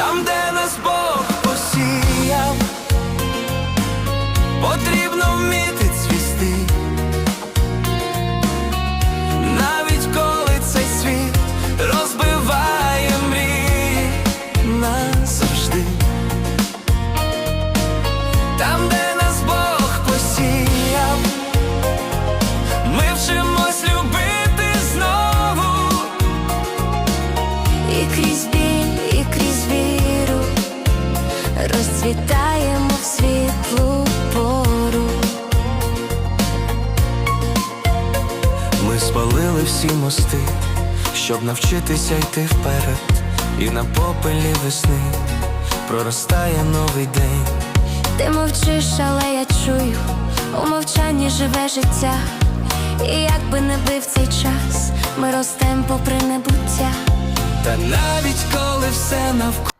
там, де нас Бог розцвітаємо в світлу пору. Ми спалили всі мости, щоб навчитися йти вперед, і на попелі весни проростає новий день. Ти мовчиш, але я чую, у мовчанні живе життя. І як би не бив цей час, ми ростем попри небуття. Та навіть коли все навколо